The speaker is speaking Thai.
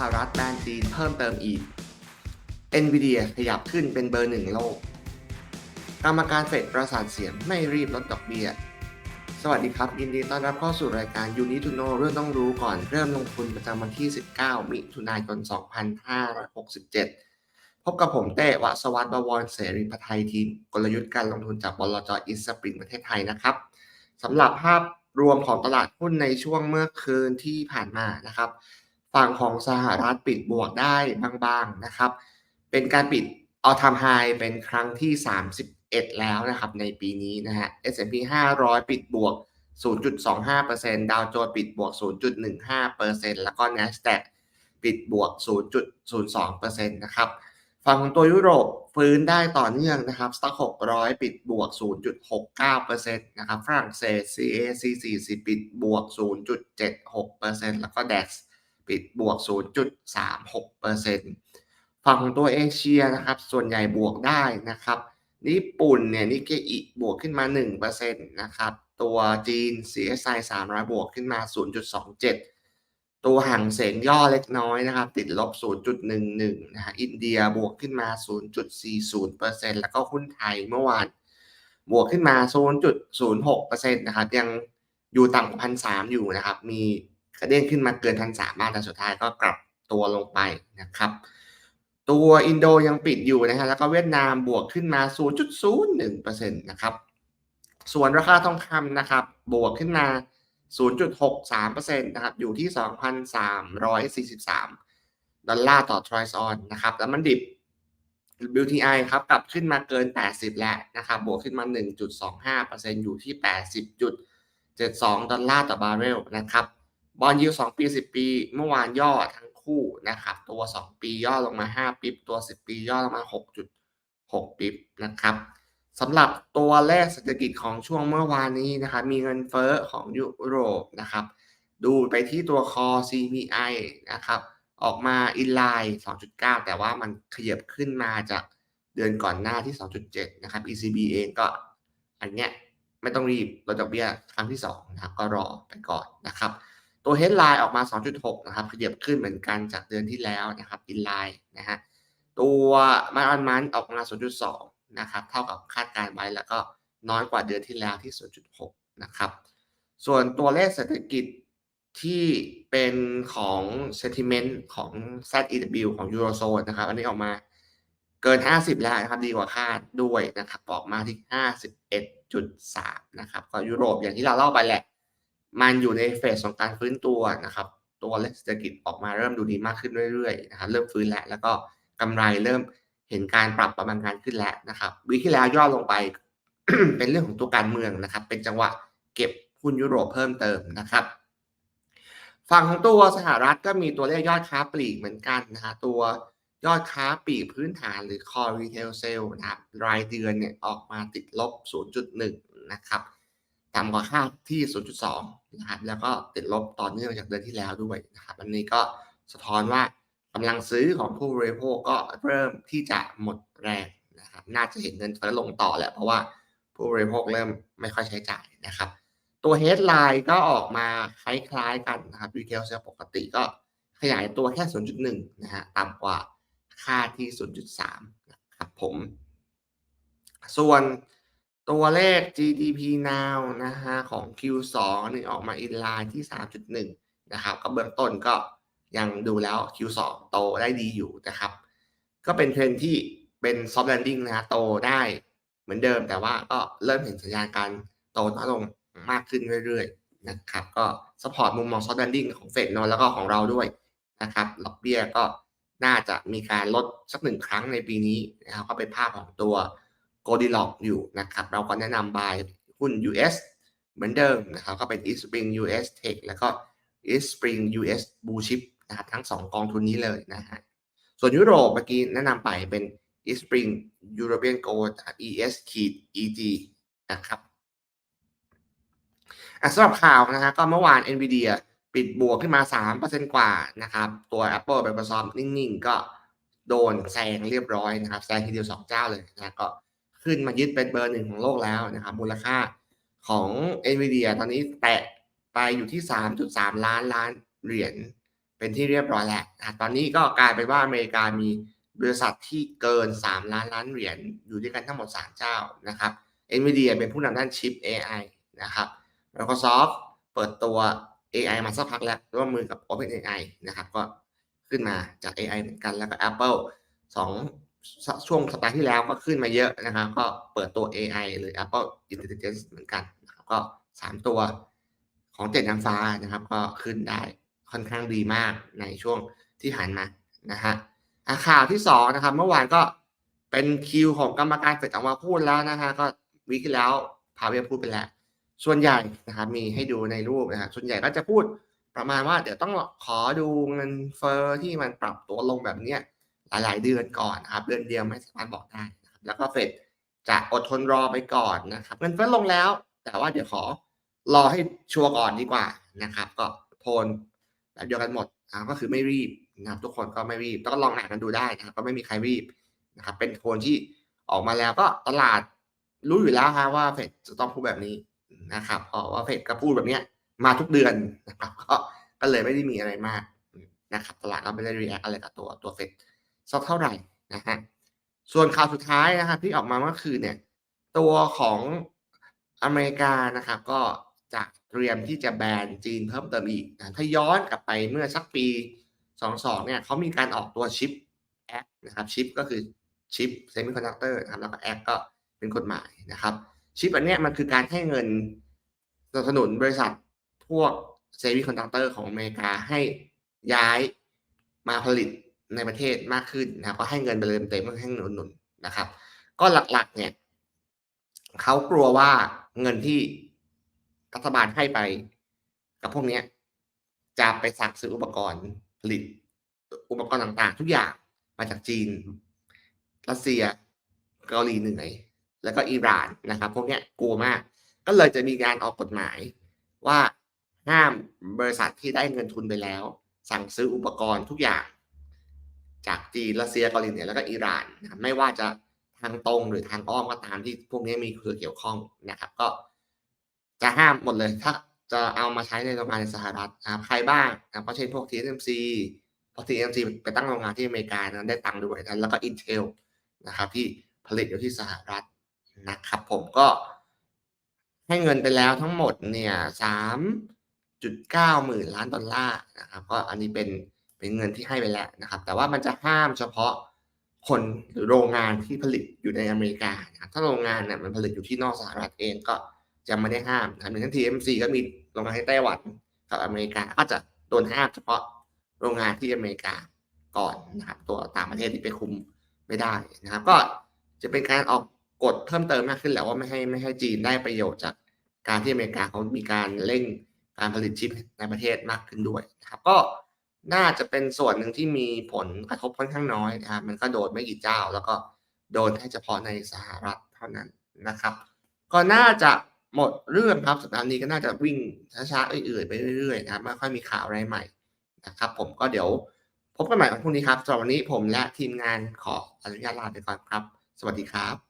หรัฐแบนจีนเพิ่มเติมอีก NVIDIA ขยับขึ้นเป็นเบอร์หนึ่งโลก กรรมการเฟดประสานเสียงไม่รีบลดดอกเบี้ย สวัสดีครับ ยินดีต้อนรับเข้าสู่รายการยูนิทูโนเรื่องต้องรู้ก่อนเริ่มลงทุนประจำวันที่ 19 มิถุนายน 2567 พบกับผมเต้วสวัสดิ์บวรเสรีพัไทยทีมกลยุทธ์การลงทุนจากบลจอิสปริงประเทศไทยนะครับสำหรับภาพรวมของตลาดหุ้นในช่วงเมื่อคืนที่ผ่านมานะครับ ฝั่งของสหรัฐปิดบวกได้บางๆนะครับ เป็นการปิดเอาทำไฮเป็นครั้งที่ 31 แล้วนะครับในปีนี้นะฮะ S&P 500 ปิดบวก 0.25%ดาวโจนส์ปิดบวก 0.15%แล้วก็ NASDAQ ปิดบวก 0.02%นะครับฝั่งของตัวยุโรปฟื้นได้ต่อเนื่องนะครับสต็อก600 ปิดบวก 0.69%นะครับฝรั่งเศส CAC 40 ปิดบวก 0.76%แล้วก็ DAX ปิดบวก 0.36%ฝั่งของตัวเอเชียนะครับ ส่วนใหญ่บวกได้นะครับ ญี่ปุ่นเนี่ยนิเกอิบวกขึ้นมา 1%นะครับ ตัวจีน CSI 300 บวกขึ้นมา 0.27 ตัวห่างเสงย่อเล็กน้อยนะครับ ติดลบ 0.11 นะฮะ อินเดียบวกขึ้นมา 0.40%แล้วก็หุ้นไทยเมื่อวานบวกขึ้นมา 0.06%นะครับ ยังอยู่ต่ำกว่าพันสอยู่นะครับ มี กระเด้งขึ้นมาเกินพันสามแต่สุดท้ายก็กลับตัวลงไปนะครับ ตัวอินโดยังปิดอยู่นะฮะแล้วก็เวียดนามบวกขึ้นมา 0.01%นะครับส่วนราคาทองคำนะครับ บวกขึ้นมา 0.63%นะครับอยู่ที่ 2,343 ดอลลาร์ต่อทรอยซ์ออนนะครับแล้วมันดิบ WTI ครับกลับขึ้นมาเกิน 80 แล้วนะครับบวกขึ้นมา 1.25%อยู่ที่ 80.72 ดอลลาร์ต่อบาร์เรลนะครับ บอลยู2ปี10ปี เมื่อวานย่อทั้งคู่นะครับ ตัว2ปีย่อลงมา5ปิ๊บตัว10ปีย่อลงมา6.6ปิ๊บนะครับสำหรับตัวเลขเศรษฐกิจของช่วงเมื่อวานนี้นะครับมีเงินเฟ้อของยุโรปนะครับ ดูไปที่ตัวคอ CPI นะครับออกมาอินไลน์2.9 แต่ว่ามันขยับขึ้นมาจากเดือนก่อนหน้าที่ 2.7 นะครับ ECB เองก็อันเนี้ยไม่ต้องรีบลดดอกเบี้ยครั้งที่2นะครับก็รอไปก่อนนะครับ ตัว headline ออกมา 2.6 นะครับขยับขึ้นเหมือนกันจากเดือนที่แล้วนะครับอินไลน์นะฮะตัวมันออนมันออกมา 0.2 นะครับเท่ากับคาดการณ์ไว้แล้วก็น้อยกว่าเดือนที่แล้วที่ 0.6 นะครับ ส่วนตัวเลขเศรษฐกิจที่เป็นของ sentiment ของ ZEW ของ Eurozone นะครับ อันนี้ออกมาเกิน 50 แล้วนะครับ ดีกว่าคาดด้วยนะครับ ออกมาที่ 51.3 นะครับ ก็ยุโรปอย่างที่เราเล่าไปแหละ มันอยู่ในเฟสของการฟื้นตัวนะครับ ตัวเลขเศรษฐกิจออกมาเริ่มดูดีมากขึ้นเรื่อยๆนะครับเริ่มฟื้นแล้วแล้วก็กำไรเริ่มเห็นการปรับประมาณการขึ้นแล้วนะครับวีที่แล้วย่อลงไปเป็นเรื่องของตัวการเมืองนะครับ เป็นจังหวะเก็บหุ้นยุโรปเพิ่มเติมนะครับ ฝั่งของตัวสหรัฐก็มีตัวเลขยอดค้าปลีกเหมือนกันนะฮะตัวยอดค้าปลีกพื้นฐานหรือ core retail sale นะครับรายเดือนเนี่ยออกมาติดลบ 0.1 นะครับ ต่ำกว่าคาดที่ 0.2 นะครับ แล้วก็ติดลบต่อเนื่องจากเดือนที่แล้วด้วยนะครับ อันนี้ก็สะท้อนว่ากำลังซื้อของผู้บริโภคก็เริ่มที่จะหมดแรงนะครับ น่าจะเห็นเงินเฟ้อลงต่อแหละเพราะว่าผู้บริโภคเริ่มไม่ค่อยใช้จ่ายนะครับ ตัว headline ก็ออกมาคล้ายๆกันนะครับ retail sale ปกติก็ขยายตัวแค่ 0.1 นะฮะ ต่ำกว่าค่าที่ 0.3 นะครับผม ส่วน ตัวเลข GDP now นะฮะของ Q2 นี่ออกมา in line ที่ 3.1 นะครับ ก็เบื้องต้นก็ยังดูแล้ว Q2 โตได้ดีอยู่นะครับ ก็เป็นเทรนที่เป็น soft landing นะฮะโตได้เหมือนเดิม แต่ว่าก็เริ่มเห็นสัญญาณการโตน้อยลงมากขึ้นเรื่อยๆนะครับ ก็ support มุมมอง soft landing ของเฟดนแล้วก็ของเราด้วยนะครับดอกเบี้ยก็น่าจะมีการลดสักหนึ่งครั้งในปีนี้นะครับก็เป็นภาพของตัว d i l o c k อยู่นะครับ เราก็แนะนำ buy หุ้น US เหมือนเดิมนะครับ ก็เป็น East Spring US Tech แล้วก็ East Spring US Blue Chip นะครับทั้ง 2 กองทุนนี้เลยนะฮะ ส่วนยุโรปเมื่อกี้แนะนำไปเป็น East Spring European Gold ES ขีด EG นะครับสำหรับข่าวนะฮะก็เมื่อวาน NVIDIA ปิดบวกขึ้นมา 3%กว่านะครับ ตัว Apple Microsoft นิ่ง ๆ ก็โดนแซงเรียบร้อยนะครับ แซงทีเดียว 2 เจ้าเลยนะก็ ขึ้นมายึดเป็นเบอร์หนึ่งของโลกแล้วนะครับมูลค่าของ NVIDIA ตอนนี้แตะไปอยู่ที่ 3.3 ล้านล้านเหรียญเป็นที่เรียบร้อยแล้วนะตอนนี้ก็กลายเป็นว่าอเมริกามีบริษัทที่เกิน 3 ล้านล้านเหรียญอยู่ด้วยกันทั้งหมด 3 เจ้านะครับ NVIDIA เป็นผู้นำด้านชิป AI นะครับ Microsoft เปิดตัว AI มาสักพักแล้วร่วมมือกับ OpenAI นะครับ ก็ขึ้นมาจาก AI เหมือนกันแล้วก็ Apple 2 ช่วงสัปดาห์ที่แล้วก็ขึ้นมาเยอะนะครับ ก็เปิดตัว AI หรือ Apple Intelligence เหมือนกันนะครับก็ 3 ตัวของเจ็ดนางฟ้านะครับ ก็ขึ้นได้ค่อนข้างดีมากในช่วงที่ผ่านมานะฮะข่าวที่ 2 นะครับ เมื่อวานก็เป็นคิวของกรรมการเฟดออกมาพูดแล้วนะฮะก็วีคที่แล้วพาเวลพูดไปแล้ว ส่วนใหญ่นะครับมีให้ดูในรูปนะครับส่วนใหญ่ก็จะพูดประมาณว่าเดี๋ยวต้องขอดูเงินเฟอ้อที่มันปรับตัวลงแบบเนี้ย หลาย ๆ เดือนก่อนนะครับเดือนเดียวไม่สามารถบอกได้นะครับแล้วก็เฟดจะอดทนรอไปก่อนนะครับเงินเฟ้อลงแล้ว แต่ว่าเดี๋ยวขอรอให้ชัวร์ก่อนดีกว่านะครับ ก็โทนแบบเดียวกันหมดอ่าก็คือไม่รีบนะครับทุกคนก็ไม่รีบต้องลองอ่ากันดูได้นะครับก็ไม่มีใครรีบนะครับเป็นโทนที่ออกมาแล้วก็ตลาดรู้อยู่แล้วฮะว่าเฟดจะต้องพูดแบบนี้นะครับเพราะว่าเฟดก็พูดแบบเนี้ยมาทุกเดือนนะครับก็ก็เลยไม่ได้มีอะไรมากนะครับตลาดก็ไม่ได้รีแอคอะไรกับตัวตัวเฟด สักเท่าไหร่นะฮะส่วนข่าวสุดท้ายนะครับที่ออกมาเมื่อคืนเนี่ยตัวของอเมริกานะครับก็จะเตรียมที่จะแบนจีนเพิ่มเติมอีกนะถ้าย้อนกลับไปเมื่อสักปี 22เนี่ยเขามีการออกตัวชิปแอคนะครับชิปก็คือชิปเซมิคอนดักเตอร์ครับแล้วก็แอคก็เป็นกฎหมายนะครับชิปอันเนี้ยมันคือการให้เงินสนับสนุนบริษัทพวกเซมิคอนดักเตอร์ของอเมริกาให้ย้ายมาผลิต ในประเทศมากขึ้นนะครับ ก็ให้เงินไปเลยเต็มๆให้เงินหนุนๆนะครับ ก็หลักๆ เนี่ยเขากลัวว่าเงินที่รัฐบาลให้ไป กับพวกนี้จะไปสั่งซื้ออุปกรณ์ผลิต อุปกรณ์ต่างๆ ทุกอย่างมาจากจีน รัสเซียเกาหลีเหนือแล้วก็อิหร่านนะครับ พวกนี้กลัวมาก ก็เลยจะมีการออกกฎหมายว่าห้ามบริษัทที่ได้เงินทุนไปแล้ว สั่งซื้ออุปกรณ์ทุกอย่าง จากจีนรัสเซียเกาหลีเหนือแล้วก็อิหร่านนะไม่ว่าจะทางตรงหรือทางอ้อมก็ตามที่พวกนี้มีเครือเกี่ยวข้องนะครับ ก็จะห้ามหมดเลยถ้าจะเอามาใช้ในโรงงานในสหรัฐนะครับใครบ้างนะก็เช่นพวก TSMC เพราะ TSMC ไปตั้งโรงงานที่อเมริกานะได้ตังค์ด้วยนะแล้วก็ Intel นะครับ ที่ผลิตอยู่ที่สหรัฐนะครับผมก็ให้เงินไปแล้วทั้งหมดเนี่ยสามจุดเก้าหมื่นล้านดอลลาร์นะครับ ก็อันนี้เป็น เป็นเงินที่ให้ไปแล้วนะครับ แต่ว่ามันจะห้ามเฉพาะคนหรือโรงงานที่ผลิตอยู่ในอเมริกานะถ้าโรงงานเนี่ยมันผลิตอยู่ที่นอกสหรัฐเองก็จะไม่ได้ห้ามนะครับอย่างเช่น TMC ก็มีโรงงานที่ไต้หวันกับอเมริกาก็จะโดนห้ามเฉพาะโรงงานที่อเมริกาก่อนนะครับ ตัวต่างประเทศที่ไปคุมไม่ได้นะครับ ก็จะเป็นการออกกฎเพิ่มเติมมากขึ้นแหละว่าไม่ให้ไม่ให้จีนได้ประโยชน์จากการที่อเมริกาเขามีการเร่งการผลิตชิปในประเทศมากขึ้นด้วยนะครับ ก็ น่าจะเป็นส่วนหนึ่งที่มีผลกระทบค่อนข้างน้อยนะครับมันก็โดนไม่กี่เจ้า แล้วก็โดนแค่เฉพาะในสหรัฐเท่านั้นนะครับ ก็น่าจะหมดเรื่องครับสัปดาห์นี้ก็น่าจะวิ่งช้าๆเอื่อยๆไปเรื่อยๆนะครับไม่ค่อยมีข่าวอะไรใหม่นะครับ ผมก็เดี๋ยวพบกันใหม่วันพรุ่งนี้ครับสำหรับวันนี้ผมและทีมงานขออนุญาตลาไปก่อนครับ สวัสดีครับ